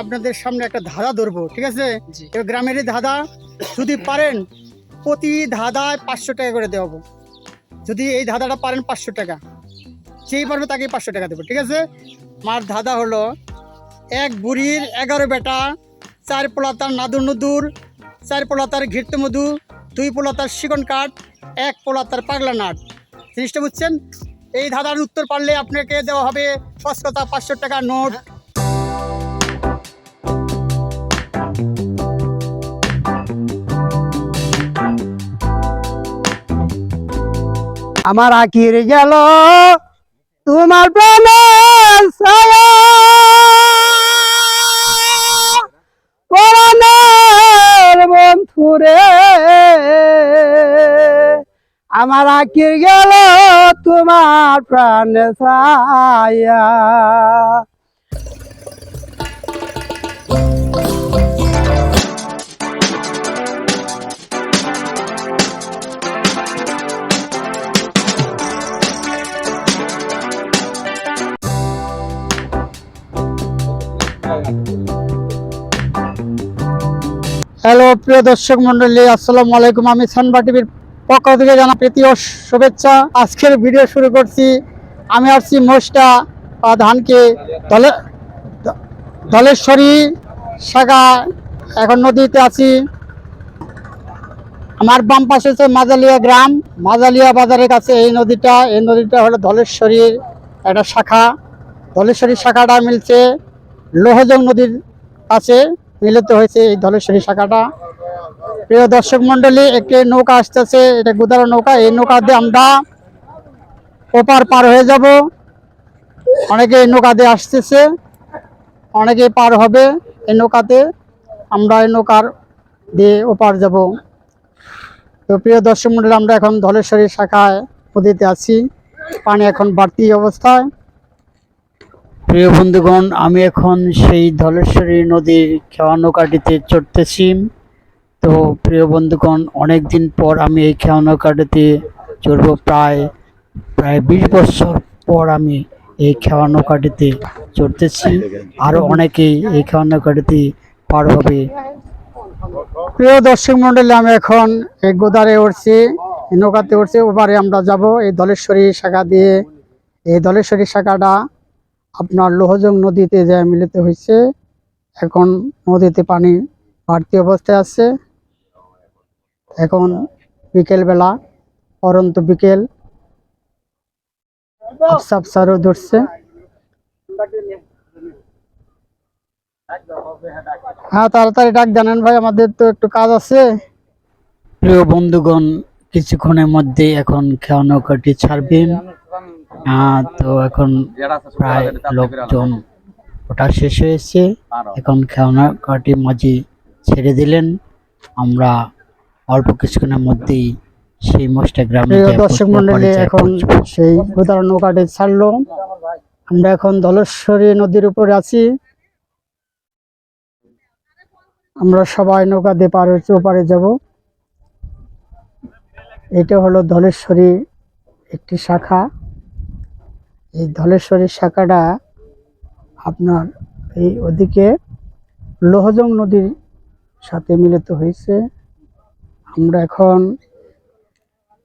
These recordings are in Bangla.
আপনাদের সামনে একটা ধাঁধা ধরবো ঠিক আছে? গ্রামেরই ধাঁধা যদি পারেন প্রতি ধাঁধায় পাঁচশো টাকা করে দেওয়াবো যদি এই ধাঁধাটা পারেন পাঁচশো টাকা যেই পারবে তাকে পাঁচশো টাকা দেবো ঠিক আছে? মার ধাঁধা হলো এক বুড়ির এগারো বেটা চার পোলা তার নাদুর নুদুর চার পোলা তার ঘিরত মধু দুই পোলা তার শিকন কাঠ এক পোলা তার পাগলা নাট। জিনিসটা বুঝছেন? এই ধাঁধার উত্তর পারলে আপনাকে দেওয়া হবে পাঁচ কথা পাঁচশো টাকা নোট। আমার আকির গেল তোমার প্রাণের বন্ধুরে আমার আকির গেল তোমার প্রাণ ছায়া। হ্যালো, প্রিয় দর্শক মন্ডলী, আসসালামু আলাইকুম। আমি সানবা টিভির পক্ষ থেকে জানা প্রীতি ও শুভেচ্ছা। আজকের ভিডিও শুরু করছি। আমি আসছি মোষটা ধানকে দলে দলেশ্বরী শাখা। এখন নদীতে আছি। আমার বাম পাশে হচ্ছে মাজালিয়া গ্রাম। মাজালিয়া বাজারের কাছে এই নদীটা। এই নদীটা হলো ধলেশ্বরীর একটা শাখা। ধলেশ্বরী শাখাটা মিলছে লোহজং নদীর কাছে। মিলিত হয়েছে এই ধলেশ্বরী শাখাটা। প্রিয় দর্শক মন্ডলী একটি নৌকা আসতেছে, এটা গুদারা নৌকা। এই নৌকা দিয়ে আমরা ওপার পার হয়ে যাব। অনেকে এই নৌকা দিয়ে আসতেছে অনেকে পার হবে। এই নৌকাতে আমরা এই নৌকার দিয়ে ওপার যাব। তো প্রিয় দর্শক মন্ডলী আমরা এখন ধলেশ্বরী শাখায় নদীতে আছি। পানি এখন বাড়তি অবস্থায়। প্রিয় বন্ধুগণ, আমি এখন সেই ধলেশ্বরী নদীর খেওয়া নৌকাটিতে চড়তেছি। তো প্রিয় বন্ধুগণ অনেক দিন পর আমি এই খেওয়া নৌকাটিতে চড়বো, প্রায় প্রায় বিশ বছর পর আমি এই খেওয়া নৌকাটিতে চড়তেছি। আরও অনেকেই এই খেওয়া নৌকাটিতে পার হবে। প্রিয় দর্শক মন্ডলী, আমি এখন এই গোদারে উঠছি নৌকাতে উঠছি, ওপারে আমরা যাব, এই ধলেশ্বরী শাখা দিয়ে। এই ধলেশ্বরী শাখাটা আপনার লোহজং নদীতে যা মিলিত হয়েছে এখন নদীতে পানি বাড়তি অবস্থায় আছে। এখন বিকেল বেলা অরন্ত বিকেল আফসা আফসারও ধরছে। হ্যাঁ তাড়াতাড়ি ডাক জানেন ভাই, আমাদের তো একটু কাজ আছে। প্রিয় বন্ধুগণ, কিছুক্ষণের মধ্যে এখন খেয়া নৌকাটি ছাড়বেন। তো এখন প্রায় লোকজন ওটা শেষ হয়েছে। এখন খেলনা কাটি মাঝি ছেড়ে দিলেন। আমরা অল্প কিছুক্ষণের মধ্যেই সেই মোস্টা গ্রামে দর্শক মন্ডলী এখন সেই গোদার নৌকাটি ছাড়লো। আমরা এখন ধলেশ্বরী নদীর উপরে আছি। আমরা সবাই নৌকা দিয়ে পার হচ্ছে ওপারে যাব। এটা হলো ধলেশ্বরী একটি শাখা। এই ধলেশ্বরী শাখাটা আপনার এই ওদিকে লোহজং নদীর সাথে মিলিত হয়েছে। আমরা এখন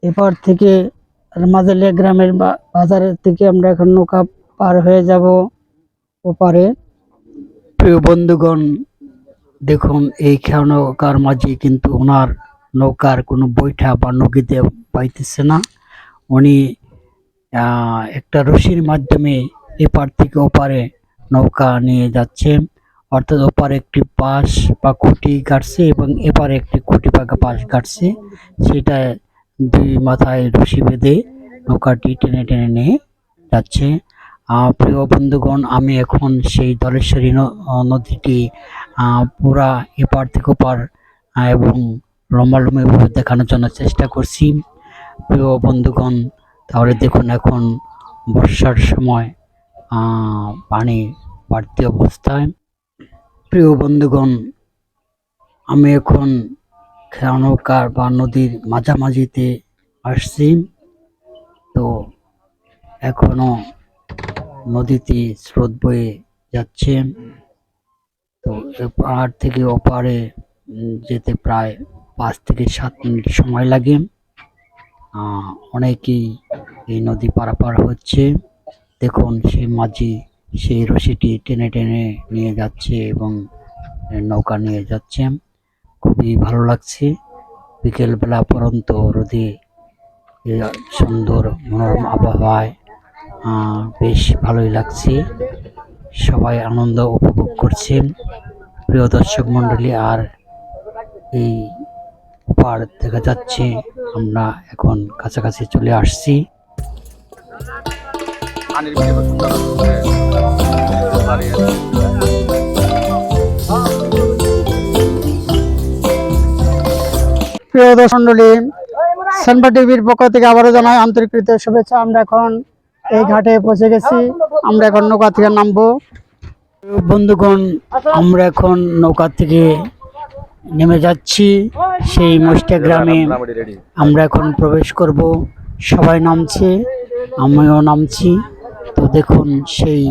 এপার থেকে মাজালিয়া গ্রামের বাজারের থেকে আমরা এখন নৌকা পার হয়ে যাব ওপারে। প্রিয় বন্ধুগণ, দেখুন এই নৌকার মাঝে কিন্তু ওনার নৌকার কোনো বৈঠা বা নৌকিতে পাইতেছে না। উনি একটা রশির মাধ্যমে এপার থেকে ওপারে নৌকা নিয়ে যাচ্ছে। অর্থাৎ ওপারে একটি পাশ বা খুঁটি কাটছে এবং এপারে একটি খুঁটি পাকা পাশ কাটছে সেটা দুই মাথায় রশি বেঁধে নৌকাটি টেনে টেনে নিয়ে যাচ্ছে। প্রিয় বন্ধুগণ, আমি এখন সেই দলেশ্বরী ন- নদীটি পুরা এপার থেকে ওপার এবং লম্বালম্বিভাবে দেখানোর জন্য চেষ্টা করছি। প্রিয় বন্ধুগণ তাহলে দেখুন এখন বর্ষার সময় পানি বাড়তি অবস্থায়। প্রিয় বন্ধুগণ, আমি এখন খেয়া নৌকার বা নদীর মাঝামাঝিতে আসছি। তো এখনও নদীতে স্রোত বয়ে যাচ্ছে। এ পাহাড় থেকে ওপারে যেতে প্রায় পাঁচ থেকে সাত মিনিট সময় লাগে। অনেকেই এই নদী পারাপার হচ্ছে। দেখুন, সেই মাঝি সেই রশিটি টেনে টেনে নিয়ে যাচ্ছে এবং নৌকা নিয়ে যাচ্ছে। খুবই ভালো লাগছে। বিকেলবেলা পরন্ত রোদে সুন্দর মনোরম আবহাওয়ায় বেশ ভালোই লাগছে। সবাই আনন্দ উপভোগ করছেন। প্রিয় দর্শক মণ্ডলী, আর এই পার দেখা যাচ্ছে আমরা এখন কাছাকাছি চলে আসছি। প্রিয় দর্শক সেনবা টিভির পক্ষ থেকে আবারও জানাই আন্তরিকৃত শুভেচ্ছা। আমরা এখন এই ঘাটে পৌঁছে গেছি। আমরা এখন নৌকা থেকে নামবো। বন্ধুগণ আমরা এখন নৌকা থেকে নেমে যাচ্ছি। সেই মস্টা গ্রামে আমরা এখন প্রবেশ করব। সবাই নামছে, আমিও নামছি। তো দেখুন, সেই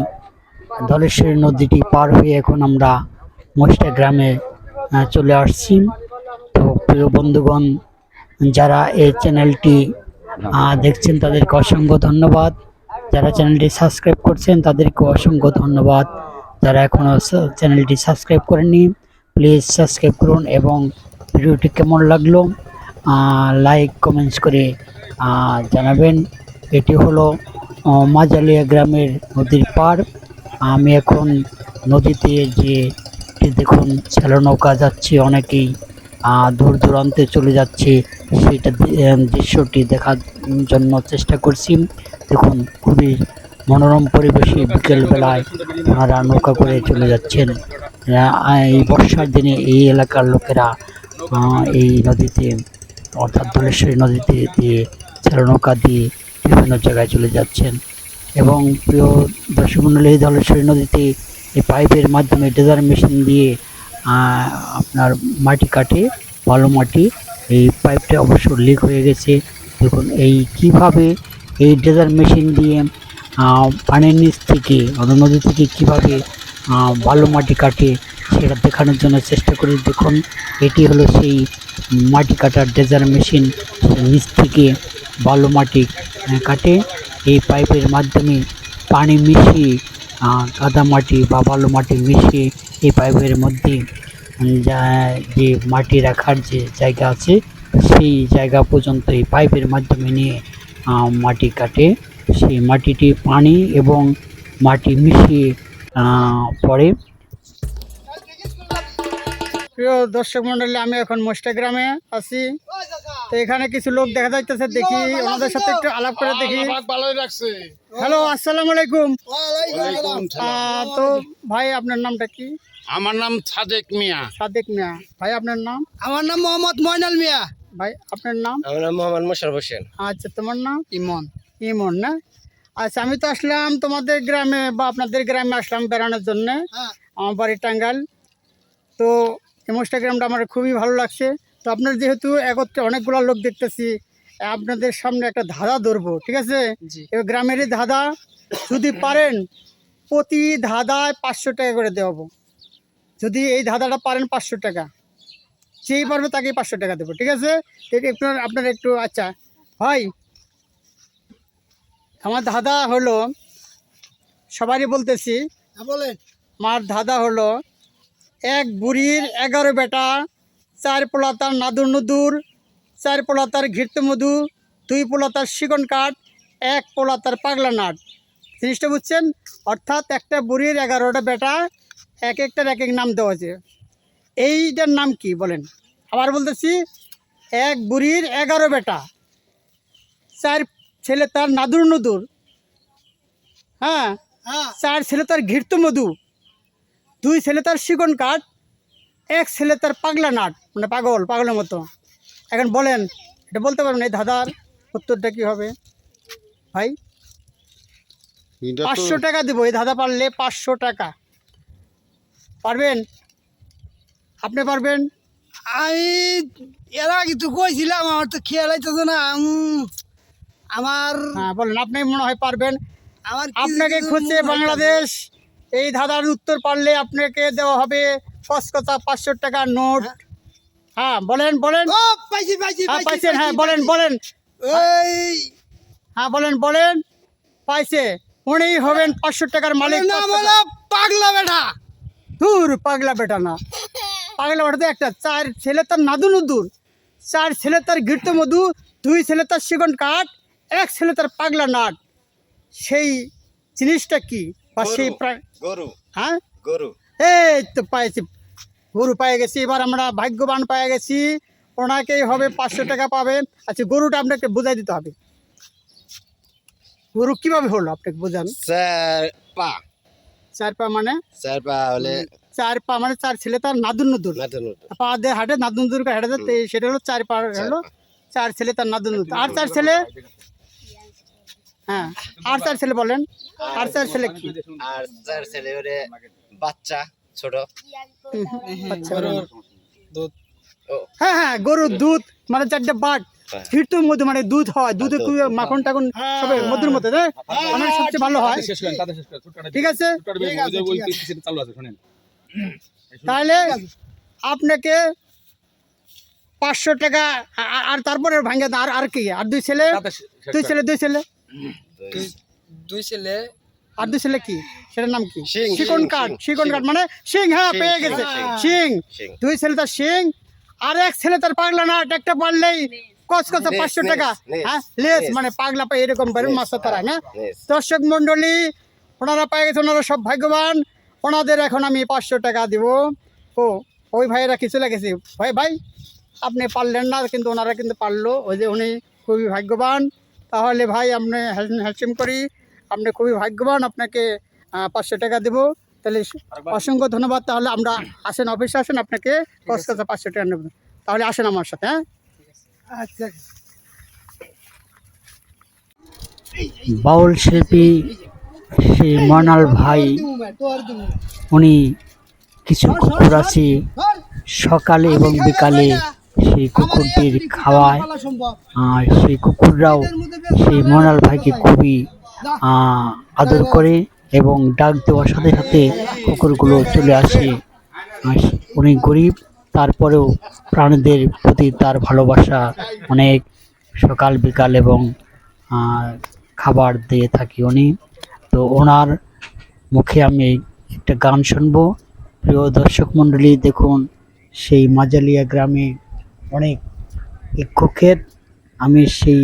ধলেশ্বরী নদীটি পার হয়ে এখন আমরা মস্টা গ্রামে চলে আসছি। তো প্রিয় বন্ধুগণ, যারা এই চ্যানেলটি দেখছেন, তাদেরকে অসংখ্য ধন্যবাদ। যারা চ্যানেলটি সাবস্ক্রাইব করছেন তাদেরকে অসংখ্য ধন্যবাদ। যারা এখনও চ্যানেলটি সাবস্ক্রাইব করেননি প্লিজ সাবস্ক্রাইব করুন এবং ভিডিওটি কেমন লাগল লাইক কমেন্টস করে জানাবেন। এটি হলো মাজালিয়া গ্রামের নদীর পার আমি এখন নদীতে যে দেখুন ছেলো নৌকা যাচ্ছে, অনেকেই দূর দূরান্তে চলে যাচ্ছে, সেটা দৃশ্যটি দেখার জন্য চেষ্টা করছি। দেখুন, খুবই মনোরম পরিবেশে বিকেলবেলায় ওনারা নৌকা করে চলে যাচ্ছেন। এই বর্ষার দিনে এই এলাকার লোকেরা এই নদীতে, অর্থাৎ ধলেশ্বরী নদীতে দিয়ে ছেলো নৌকা দিয়ে বিভিন্ন জায়গায় চলে যাচ্ছেন। এবং প্রিয় দর্শক মণ্ডলী এই ধলেশ্বরী নদীতে এই পাইপের মাধ্যমে ডেজার মেশিন দিয়ে আপনার মাটি কাটে, ভালো মাটি। এই পাইপটা অবশ্য লিক হয়ে গেছে। দেখুন, এই কীভাবে এই ডেজার মেশিন দিয়ে পানির নিচ থেকে অন্য নদী থেকে কীভাবে বালু মাটি কাটে সেটা দেখানোর জন্য চেষ্টা করি। দেখুন, এটি হলো সেই মাটি কাটার ডেজার মেশিন। নিচ থেকে ভালো মাটি কাটে। এই পাইপের মাধ্যমে পানি মিশিয়ে কাদা মাটি বা ভালো মাটি মিশিয়ে এই পাইপের মধ্যে যা- যে মাটি রাখার যে জায়গা আছে, সেই জায়গা পর্যন্ত এই পাইপের মাধ্যমে নিয়ে মাটি কাটে। সেই মাটিটি পানি এবং মাটি মিশিয়ে আহ, পড়ে প্রিয় দর্শক মন্ডলী আমি এখন মোস্টা গ্রামে আছি। তো এখানে কিছু লোক দেখা যাইতেছে দেখি ওনাদের সাথে একটু আলাপ করে দেখি। ভালোই রাখছে হ্যালো আসসালামু আলাইকুম। তো ভাই আপনার নামটা কি? আমার নাম সাদেক মিয়া। সাদেক মিয়া। ভাই আপনার নাম? আমার নাম মোহাম্মদ ময়নাল মিয়া। ভাই আপনার নাম? আমার নাম মোহাম্মদ মোশারফ হোসেন। আচ্ছা তোমার নাম? ইমন। ইমন না? আচ্ছা আমি তো আসলাম তোমাদের গ্রামে বা আপনাদের গ্রামে আসলাম বেড়ানোর জন্য। হ্যাঁ। আমার বাড়ি টাঙ্গাল তো এমোস্টা গ্রামটা আমার খুবই ভালো লাগছে। তো আপনার যেহেতু একত্রে অনেকগুলো লোক দেখতেছি আপনাদের সামনে একটা ধাঁধা ধরবো ঠিক আছে? এবার গ্রামেরই ধাঁধা। যদি পারেন প্রতি ধাঁধায় পাঁচশো টাকা করে দেওয়াবো। যদি এই ধাঁধাটা পারেন পাঁচশো টাকা। যেই পারবে তাকেই পাঁচশো টাকা দেবো ঠিক আছে? আপনার একটু আচ্ছা হয় আমার দাদা হলো সবারই বলতেছি বলেন। আমার ধাঁধা হলো এক বুড়ির এগারো বেটা চার পোলা তার নাদুর নুদুর চার পোলা তার মধু দুই পোলা তার শিকন কাঠ এক পোলা তার পাগলা নাট। জিনিসটা বুঝছেন? অর্থাৎ একটা বুড়ির এগারোটা বেটা এক একটার এক এক নাম দেওয়া আছে। এইটার নাম কি বলেন? আবার বলতেছি এক বুড়ির এগারো বেটা চার ছেলে তার নাদুর নদুর। হ্যাঁ? হ্যাঁ। চার ছেলে তার ঘৃত মধু। দুই ছেলে তার শিকন কাঠ। এক ছেলে তার পাগলা নাট মানে পাগল পাগলের মতো। এখন বলেন এটা বলতে পারবেন এই দাদার উত্তরটা কি হবে? ভাই পাঁচশো টাকা দেবো এই দাদা পারলে পাঁচশো টাকা। পারবেন? আপনি পারবেন? আমি এর আগে তো কইছিলাম আমার তো খেয়াল আইতেছে না আমার হ্যাঁ বলেন আপনি মনে হয় পারবেন। আমার আপনাকে খুঁজছে বাংলাদেশ। এই ধাঁধার উত্তর পারলে আপনাকে দেওয়া হবে কসকতা পাঁচশো টাকার নোট। হ্যাঁ। বলেন বলেন। হ্যাঁ পাইছেন হ্যাঁ বলেন বলেন। হ্যাঁ বলেন বলেন। পাইছে। উনি হবেন পাঁচশো টাকার মালিক পাগলা বেটা। দূর পাগলা বেটা না। পাগলা বেটা তো একটা চার ছেলে তার নাদু নদুর চার ছেলে তার গীর্ত মধু দুই ছেলে তার শিকন কাঠ এক ছেলে তার পাগলা নাট সেই জিনিসটা কি? বা সেই গরু। হ্যাঁ? গরু। এই তো পাইছি। গরু পেয়ে গেছি এবার আমরা ভাগ্যবান পেয়ে গেছি। ওনাকেই হবে পাঁচশো টাকা পাবেন আচ্ছা গরুটা আপনাকে বোঝাই দিতে হবে। গরু কীভাবে হলো? আপনাকে বোঝান। চার পা। চার পা মানে? চার পা হলে চার পা মানে চার ছেলে তার নাদুর নদুর পা দিয়ে হাঁটে নাদুন নদুর হাঁটে সেটা হলো চার পা হলো চার ছেলে তার নাদুন নদুর আর চার ছেলে? হ্যাঁ। আর চার ছেলে বলেন। আর চার ছেলে কি? আর চার ছেলে ওরে বাচ্চা ছোট। আচ্ছা ও। হ্যাঁ হ্যাঁ গরুর দুধ মানে চারটে বাট হ্যাঁ। ফিরতো মধু মানে দুধ হয়। দুধে খুবই মাখন টাখন সবে মধুর মতো আমার সবচেয়ে ভালো হয়। ঠিক আছে? তাহলে আপনাকে পাঁচশো টাকা আর তারপরে ভাঙ্গে আর আর কি? আর দুই ছেলে? দুই ছেলে দুই ছেলে? দুই ছেলে। আর দুই ছেলে কি? সেটার নাম কি? শিকন কাঠ শিকন কাঠ মানে সিং হ্যাঁ পেয়ে গেছে। সিং। দুই ছেলে তার সিং। আর এক ছেলে তার পাগলা একটা পারলেই নেস, পাঁচশো টাকা। হ্যাঁ লেস মানে পাগলা পাই এরকম মাছ তারা না দর্শক মন্ডলী ওনারা পেয়ে গেছে ওনারা সব ভাগ্যবান। ওনাদের এখন আমি পাঁচশো টাকা দিব। ও ওই ভাইয়েরা কিছু লেগেছে? ভাই ভাই আপনি পারলেন না কিন্তু ওনারা কিন্তু পারল। ওই যে উনি খুবই ভাগ্যবান। তাহলে ভাই আপনি হ্যালসিম করি। আপনি খুবই ভাগ্যবান আপনাকে পাঁচশো টাকা দেবো। তাহলে অসংখ্য ধন্যবাদ। তাহলে আমরা আসেন অফিসে আসেন আপনাকে কষ্ট পাঁচশো টাকা নেব। তাহলে আসেন আমার সাথে হ্যাঁ? আচ্ছা। বাউল শিল্পী সেই মনাল ভাই উনি কিছু আছে সকালে এবং বিকালে সেই কুকুরদের খাওয়ায় আর সেই কুকুররাও সেই মনাল ভাইকে খুবই আদর করে এবং ডাক দেওয়ার সাথে সাথে কুকুরগুলো চলে আসে। উনি গরিব তারপরেও প্রাণীদের প্রতি তার ভালোবাসা অনেক সকাল বিকাল এবং খাবার দিয়ে থাকি উনি। তো ওনার মুখে আমি একটা গান শুনব। প্রিয় দর্শক মণ্ডলী দেখুন সেই মাজালিয়া গ্রামে অনেক ইক্ষুক্ষেত আমি সেই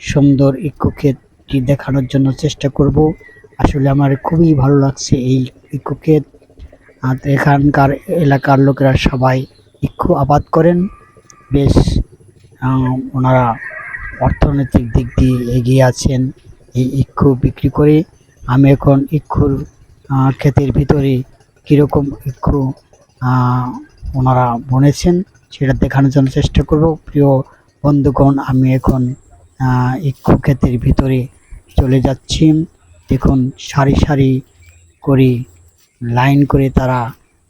সুন্দর ইক্ষুক্ষেতটি দেখানোর জন্য চেষ্টা করব। আসলে আমার খুবই ভালো লাগছে এই ইক্ষুক্ষেত আর এখানকার এলাকার লোকেরা সবাই ইক্ষু আবাদ করেন। বেশ ওনারা অর্থনৈতিক দিক দিয়ে এগিয়ে আছেন এই ইক্ষু বিক্রি করে। আমি এখন ইক্ষুর ক্ষেতের ভিতরে কীরকম ইক্ষু ওনারা বনেছেন সেটা দেখানোর জন্য চেষ্টা করব। প্রিয় বন্ধুগণ আমি এখন ইক্ষু ক্ষেতের ভিতরে চলে যাচ্ছি। দেখুন সারি সারি করে লাইন করে তারা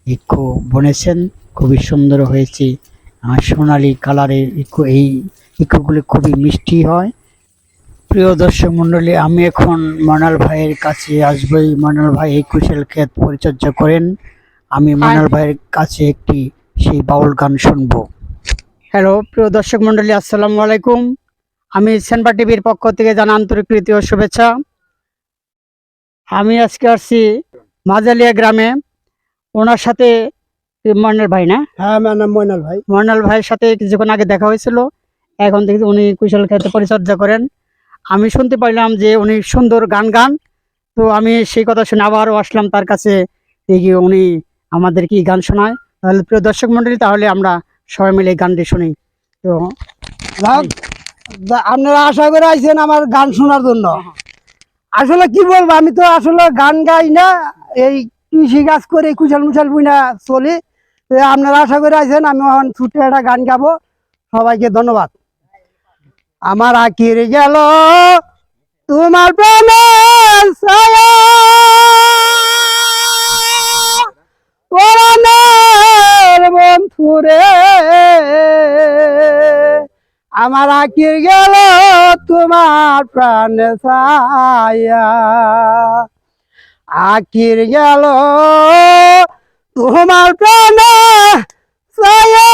ইক্ষু বনেছেন। খুবই সুন্দর হয়েছে। সোনালি কালারের ইক্ষু এই ইক্ষুগুলি খুবই মিষ্টি হয়। প্রিয় দর্শক মণ্ডলী আমি এখন মনাল ভাইয়ের কাছে আসবই মনাল ভাই এই কুশল ক্ষেত পরিচর্যা করেন। আমি মনাল ভাইয়ের কাছে একটি সেই বাউল গান শুনব। হ্যালো প্রিয় দর্শক মন্ডলী আসসালামু আলাইকুম। আমি সেনবা টিভির পক্ষ থেকে জানা আন্তরিক প্রীতি ও শুভেচ্ছা। আমি আজকে আসছি মাজালিয়া গ্রামে। ওনার সাথে মর্নাল ভাই না? হ্যাঁ আমার নাম ময়নাল ভাই। মর্নাল ভাইয়ের সাথে কিছুক্ষণ আগে দেখা হয়েছিল। এখন থেকে উনি কুশল খেতে পরিচর্যা করেন। আমি শুনতে পাইলাম যে উনি সুন্দর গান গান। তো আমি সেই কথা শুনে আবারও আসলাম তার কাছে। দেখি উনি আমাদের কি গান শোনায়। তাহলে প্রিয় দর্শক মন্ডলী তাহলে আমরা সবাই মিলে এই গানটি শুনি। তো আপনারা আশা করে আইছেন আমার গান শোনার জন্য। আসলে কি বলব আমি তো আসলে গান গাই না এই কৃষি কাজ করে কুশাল মুশাল বুইনা চলি। আপনারা আশা করে আইছেন আমি এখন ছুটে একটা গান গাবো। সবাইকে ধন্যবাদ। আমার আকির গেল তোমার প্রেমের ছায়া। আমার আকির গেল তোমার প্রাণ ছায়া? আকির গেল তোমার প্রাণ ছায়া।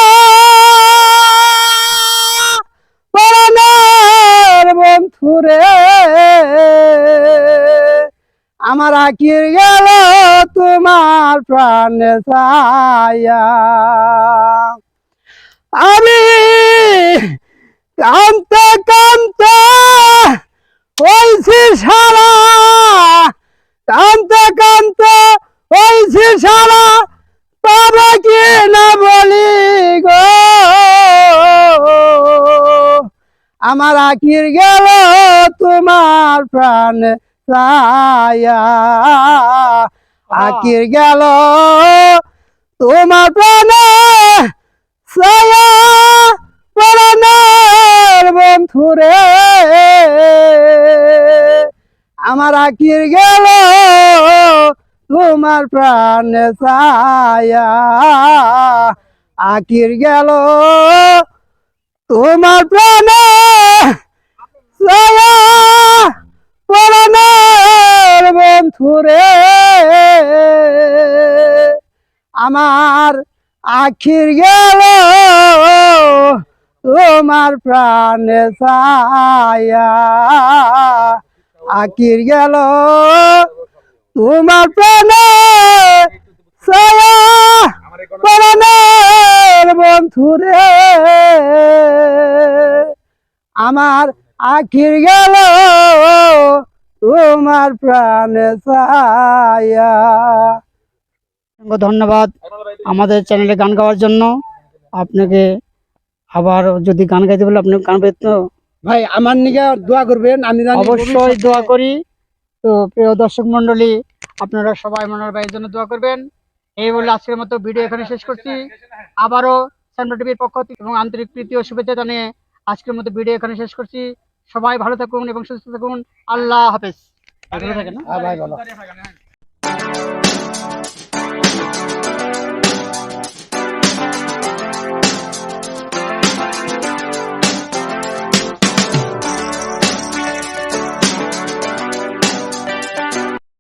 বন্ধুরে আমার আকির গেল তোমার প্রাণে ছায়া। আমি কান্তে কান্তে হয়েছি সারা কান্তে কান্তে হয়েছি সারা তবে কি না বলি গো? আমার আকির গেল তোমার প্রাণ ছায়া। আকির গেল তোমার প্রাণে ছায়া। বন্ধুরে আমার আকির গেল, তোমার প্রাণ ছায়া। আকির গেল, তোমার প্রাণে ছায়া। বন্ধুরে আমার আখির গেল তোমার প্রাণে ছায়া। আখির গেল, তোমার প্রাণে ছায়া। প্রাণের বন্ধুরে আমার আখির গেল, তোমার প্রাণে ছায়া। ধন্যবাদ আমাদের চ্যানেলে গান গাওয়ার জন্য। আপনাকে আবার যদি গান গাইতে বলে আপনি গান পেত ভাই আমার নিকে দোয়া করবেন আমি অবশ্যই দোয়া করি। তো প্রিয় দর্শক মন্ডলী আপনারা সবাই মনোহর ভাইয়ের জন্য দোয়া করবেন। এই বলে আজকের মতো ভিডিও এখানে শেষ করছি। আবারও সেন্ট্রাল টিভির পক্ষ থেকে এবং আন্তরিক প্রীতি ও শুভেচ্ছা জানিয়ে আজকের মতো ভিডিও এখানে শেষ করছি। সবাই ভালো থাকুন এবং সুস্থ থাকুন। আল্লাহ হাফেজ। ভালো থাকেন না? হ্যাঁ ভাই বলো